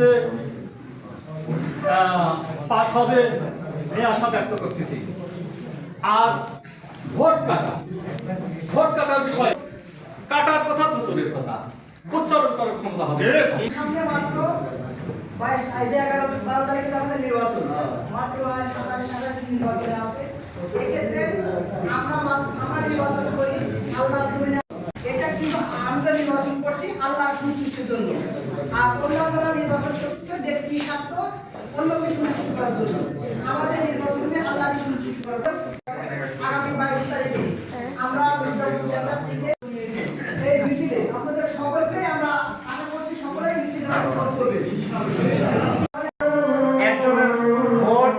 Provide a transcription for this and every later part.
মতে পাশ হবে এই আশা ব্যক্ত করতেছি। আর ভোট কাটা ভোট কাটার বিষয় কাটার কথা তো কথা উচ্চারণ করার ক্ষমতা হবে। সামনে মাত্র বাইশ আইডি এগারো বারো তারিখে আমাদের নির্বাচন। মাত্র সাতাশ সাতাশ নির্বাচনে আছে। এক্ষেত্রে আমরা মাত্র- আমরা নির্বাচন করি আল্লাহ এটা কিন্তু আমরা নির্বাচন করছি আল্লাহ সন্তুষ্টির জন্য আর অন্য যারা নির্বাচন করছে ব্যক্তি স্বার্থ অন্যকে সন্তুষ্ট করার জন্য আমাদের নির্বাচনে আল্লাহকে সন্তুষ্ট করার জন্য। আগামী বাইশ তারিখে আমরা মির্জাপুর জেলা থেকে এই মিছিলে আপনাদের সকলকে আমরা আশা করছি সকলেই মিছিলে অংশগ্রহণ করবে। একজনের ভোট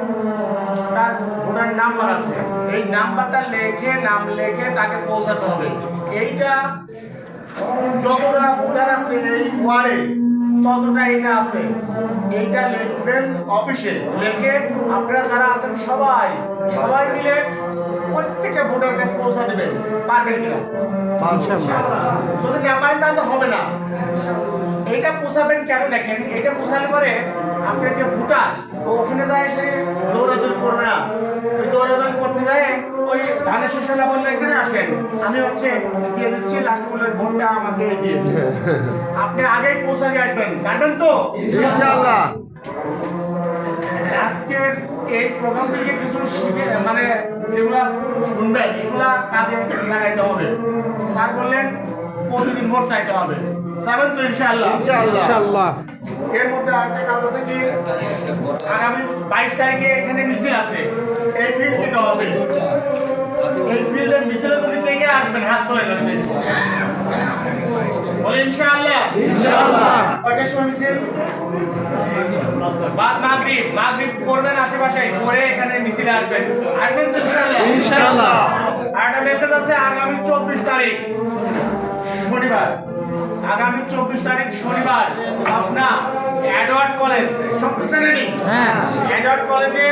তার ভোটার নাম্বার আছে। এই নাম্বারটা লেখে নাম লেখে তাকে পৌঁছাতে হবে। এইটা যতটা ভোটার আছে এই ওয়ার্ডে ততটা এটা আছে। এইটা লিখবেন অফিসে। লিখে আপনারা যারা আছেন সবাই সবাই মিলে প্রত্যেকটা ভোটার কাছে পৌঁছা দেবেন পারবেন কিনা? যদি না পারেন তাহলে তো হবে না। এইটা পোষাবেন কেন দেখেন? এটা পোষালে পরে আপনার যে ভুটান তো ওখানে যায় সে দৌড়াদৌড়ি করবে না। ওই দৌড়াদৌড়ি করতে যায় ওই ধানের শোষণা বললে এখানে আসেন। আমি হচ্ছে দিয়ে দিচ্ছি লাস্ট বললে ভোটটা আমাকে দিয়েছে। আপনি আগেই পৌঁছাতে আসবেন। পারবেন তো? ইনশাআল্লাহ। আজকের এই প্রোগ্রাম থেকে কিছু শিখে মানে যেগুলা শুনবেন এগুলা কাজে লাগাইতে হবে। স্যার বললেন প্রতিদিন ভোট চাইতে হবে। যাবেন তো ইনশাআল্লাহ? ইনশাআল্লাহ। এর মধ্যে আরেকটা কাজ আছে কি আগামী বাইশ তারিখে এখানে মিছিল আছে। এই ফিল্ড দিতে হবে। এই ফিল্ডে মিছিলের জন্য কে কে আসবেন? হাত। বলে ইনশাআল্লাহ। ইনশাআল্লাহ। কয়টার সময় মিছিল? বাদ মাগরিব মাগরিব করবেন আশেপাশে করে এখানে মিছিলে আসবেন। আসবেন তো ইনশাআল্লাহ ইনশাআল্লাহ। আর একটা মেসেজ আছে আগামী চব্বিশ তারিখ। শনিবার। আগামী চব্বিশ তারিখ শনিবার পাবনা অ্যাডওয়ার্ড কলেজ। সব শ্রেণি হ্যাঁ। অ্যাডওয়ার্ড কলেজে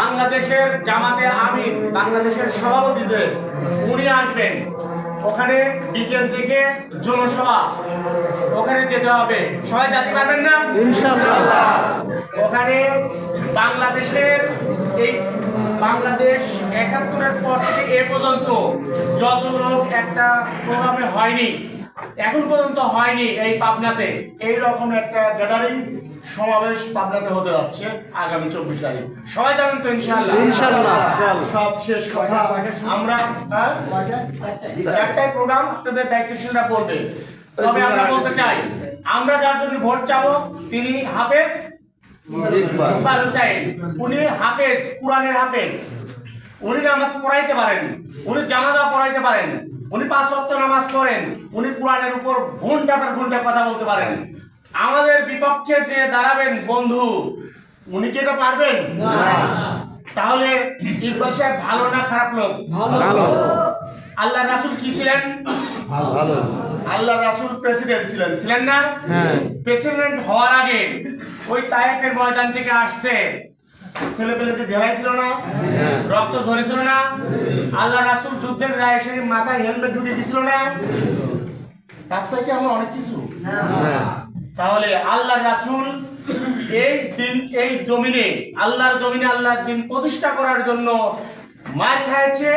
বাংলাদেশের জামাতে আমির বাংলাদেশের সভাপতি যে উনি আসবেন। ওখানে বিকেল থেকে জনসভা। ওখানে যেতে হবে। সবাই যেতে পারবেন না? ইনশাআল্লাহ। ওখানে বাংলাদেশের এই বাংলাদেশ একাত্তরের পর থেকে এ পর্যন্ত যত লোক একটা প্রোগ্রামে হয়নি এখন পর্যন্ত হয়নি এই পাবনাতে। এই রকম একটা গ্যাদারিং সমাবেশ পাবনাতে হতে যাচ্ছে আগামী চব্বিশ তারিখ। সবাই যাবেন তো ইনশাল্লাহ। সব শেষ কথা। আমরা হ্যাঁ? চারটায় প্রোগ্রাম আপনাদের দায়িত্বশীলরা বলবে। তবে আমরা বলতে চাই আমরা যার জন্য ভোট চাবো তিনি হাফেজ ইকবাল। হুসাইন। উনি হাফেজ কোরআনের হাফেজ। উনি নামাজ পড়াইতে পারেন উনি জানাজা পড়াইতে পারেন উনি পাঁচ ওয়াক্ত নামাজ পড়েন উনি কোরআনের উপর ঘণ্টা পর ঘণ্টা কথা বলতে পারেন। আমাদের বিপক্ষে যে দাঁড়াবেন বন্ধু উনি কি এটা পারবেন? তাহলে ইকবাল সাহেব ভালো না খারাপ লোক? ভালো। আল্লাহ রাসুল কি ছিলেন? ভালো। আল্লাহ রাসূল প্রেসিডেন্ট ছিলেন। ছিলেন না? হ্যাঁ। প্রেসিডেন্ট হওয়ার আগে ওই তায়েফের ময়দান থেকে আসতে ছেলেপেলেদের ঢেলাই ছিল না? রক্ত ঝরেছিল না? আল্লাহ রাসূল যুদ্ধের যায় এসে মাথায় হেলমেট ঢুকে দিছিল না? তার সাথে আমরা অনেক কিছু? হ্যাঁ। তাহলে আল্লাহর রাসূল এই দিন এই জমিনে আল্লাহর জমিনে আল্লাহর দিন প্রতিষ্ঠা করার জন্য মার খাইছে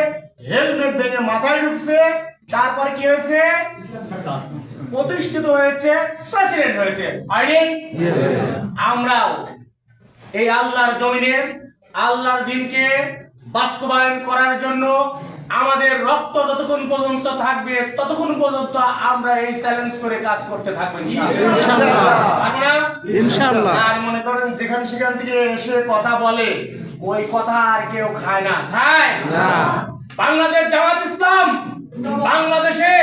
হেলমেট ভেঙে মাথায় ঢুকছে তারপরে কি হয়েছে? প্রতিষ্ঠিত হয়েছে প্রেসিডেন্ট হয়েছে। আমরাও এই আল্লাহর জমিনে আল্লাহর দিনকে বাস্তবায়ন করার জন্য আমাদের রক্ত যতক্ষণ পর্যন্ত থাকবে ততক্ষণ পর্যন্ত আমরা এই চ্যালেঞ্জ করে কাজ করতে থাকব ইনশাআল্লাহ। আর মনে করেন যেখান সেখান থেকে এসে কথা বলে ওই কথা আর কেউ খায় না। খায়? না। বাংলাদেশ জামাত ইসলাম বাংলাদেশে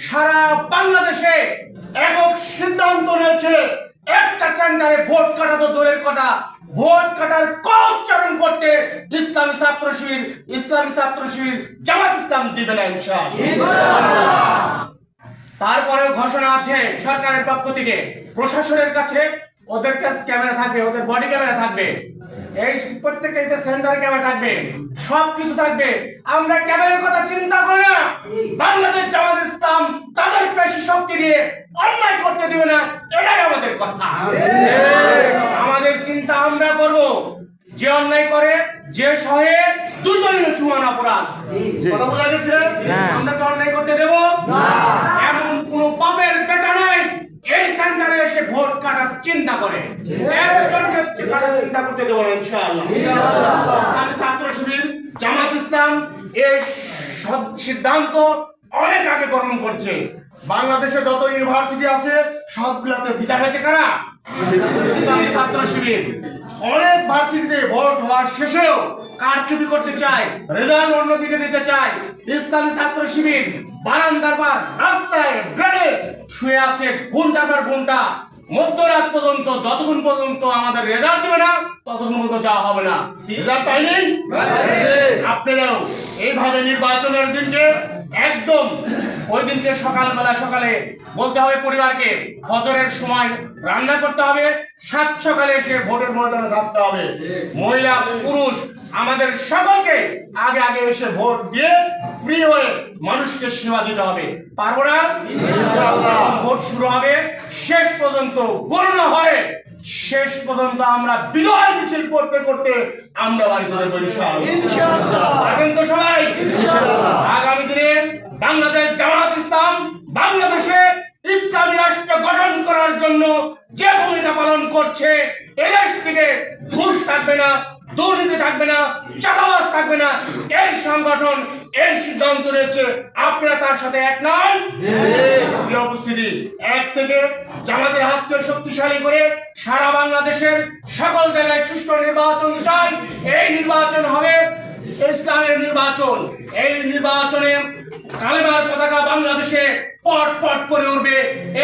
সারা বাংলাদেশে একক সিদ্ধান্ত নিয়েছে। একটা চান্ডারে ভোট কাটা তো দূরের কথা। ভোট কাটার উচ্চারণ করতে ইসলামী ছাত্র শিবির, ইসলামী ছাত্র শিবির জামাত ইসলাম দিবে না তারপরেও ঘোষণা আছে সরকারের পক্ষ থেকে। প্রশাসনের কাছে ওদের কাছে ক্যামেরা থাকবে, ওদের বডি ক্যামেরা থাকবে। এই প্রত্যেকটা ঈদের সেন্টারে ক্যামেরা থাকবে সব কিছু থাকবে। আমরা ক্যামেরার কথা চিন্তা করি না। বাংলাদেশ জামাত ইসলাম তাদের পেশি শক্তি দিয়ে অন্যায় করতে দিবে না এটাই আমাদের কথা। আমাদের চিন্তা আমরা করব যে অন্যায় করে যে সহে দুজনের সমান অপরাধ। কথা বোঝা গেছে? হ্যাঁ। আমরা কি অন্যায় করতে দেব? এমন কোন পাপের সেন্টারে এসে ভোট কাটার চিন্তা করে। একজনকে কাটার চিন্তা করতে দেবো না ইনশাআল্লাহ। ইসলামী ছাত্র শিবির জামাত ইসলাম এই সিদ্ধান্ত অনেক আগে গ্রহণ করছে। বাংলাদেশে যত ইউনিভার্সিটি আছে সবগুলোতে বিচার হয়েছে কারা? ইসলামী ছাত্র শিবির। অনেক ভার্সিটিতে ভোট হওয়ার শেষেও কারচুপি করতে চায় রেজাল্ট অন্যদিকে দিতে চায় ইসলামী ছাত্র শিবির বারান্দার পর রাস্তায় গ্রেডে শুয়ে আছে ঘণ্টার পর ঘণ্টা মধ্যরাত পর্যন্ত যতক্ষণ পর্যন্ত আমাদের রেজাল্ট দেবে না ততক্ষণ পর্যন্ত যাওয়া হবে না। রেজাল্ট পাইনি। আপনারাও এইভাবে নির্বাচনের দিনকে একদম ওই দিনকে সকালবেলা সকালে বলতে হবে পরিবারকে ফজরের সময় রান্না করতে হবে সাত সকালে এসে ভোটের ময়দানে থাকতে হবে। মহিলা পুরুষ আমাদের সকলকে আগে আগে এসে ভোট দিয়ে ফ্রি হয়ে মানুষকে সেবা দিতে হবে। পারব না? ভোট শুরু হবে শেষ পর্যন্ত গণনা হয়ে শেষ পর্যন্ত আমরা বিজয় মিছিল করতে করতে আমরা বাড়ি ধরে পারবেন তো সবাই? আগামী দিনে বাংলাদেশ জামাত ইসলাম বাংলাদেশে ইসলামী রাষ্ট্র গঠন করার জন্য যে ভূমিকা পালন করছে, এদেশ ঘুষ থাকবে না, দুর্নীতি থাকবে না, চাঁদাবাজ থাকবে না। এই সংগঠন, এই সিদ্ধান্ত রয়েছে আপনারা তার সাথে এক নন উপস্থিতি, এক থেকে জামাতের হাতকে শক্তিশালী করে সারা বাংলাদেশের সকল জায়গায় সুষ্ঠু নির্বাচন চাই। এই নির্বাচন হবে ইসলামের নির্বাচন। এই নির্বাচনে কালেমার পতাকা বাংলাদেশে পট পট করে উঠবে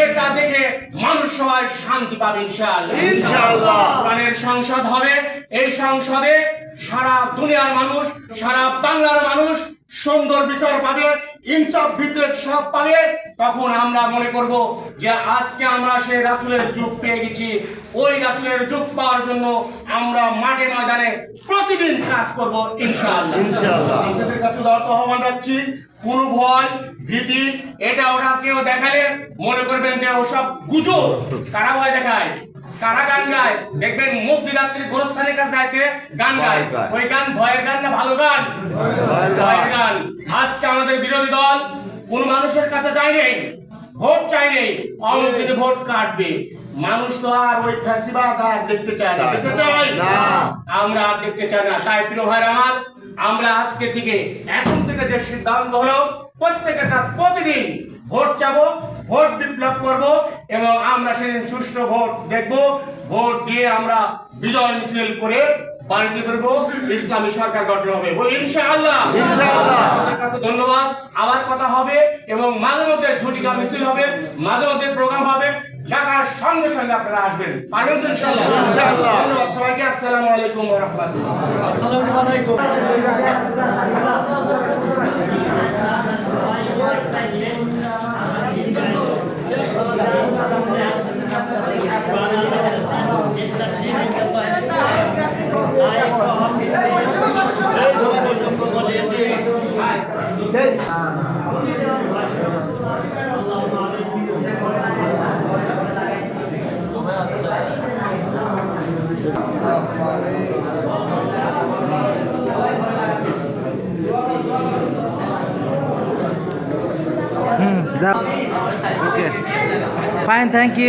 এটা দেখে মানুষ সবাই শান্তি পাবে ইনশাআল্লাহ। ইনশাআল্লাহ। কোরআনের সংসদ হবে। এই সংসদে সারা দুনিয়ার মানুষ সারা বাংলার মানুষ সুন্দর বিচার পাবে ইনসাফ ভিত্তিক সব পাবে তখন আমরা মনে করব যে আজকে আমরা সেই রাসুলের যুগ পেয়ে গেছি। ওই রাসুলের যুগ পাওয়ার জন্য আমরা মাঠে ময়দানে প্রতিদিন কাজ করব ইনশাআল্লাহ। ইনশাআল্লাহ। আপনাদের কাছে আহ্বান রাখছি কোন ভয় ভীতি এটা ওটা কেউ দেখালে মনে করবেন যে ওসব গুজো কারা ভয় দেখায়? কারা গান গায়? দেখবেন মধ্যরাত্রি গোরস্থানের কাছে যাইতে গান গায়। ওই গান ভয়ের গান না ভালো গান? ভয়ের গান। আজকে আমাদের বিরোধী দল কোন মানুষের কাছে যায় নেই ভোট চাই নেই অমুক দিনে ভোট কাটবে। মানুষ তো আর ওই ফ্যাসিবাদ আর দেখতে চায় না দেখতে চাই না। আমরা আর দেখতে চাই না। তাই প্রিয় ভাইরা আমার আমরা আজকে থেকে এখন থেকে যে সিদ্ধান্ত হলো প্রত্যেকের কাছ প্রতিদিন ভোট চাবো ভোট বিপ্লব করব এবং আমরা সেদিন সুষ্ঠু ভোট দেখব। ভোট দিয়ে আমরা বিজয় মিছিল করে বাড়িতে করব ইসলামী সরকার গঠন হবে বলি ইনশাআল্লাহ। আপনাদের কাছে ধন্যবাদ। আবার কথা হবে এবং মাঝে মধ্যে ঝুটিকা মিছিল হবে মাঝে মধ্যে প্রোগ্রাম হবে। ঢাকার সঙ্গে সঙ্গে আপনারা আসবেন। পারবেন তো ইনশাআল্লাহ? ধন্যবাদ সবাইকে। আসসালামু আলাইকুম ওয়া রাহমাতুল্লাহ। ওকে Fine, thank you.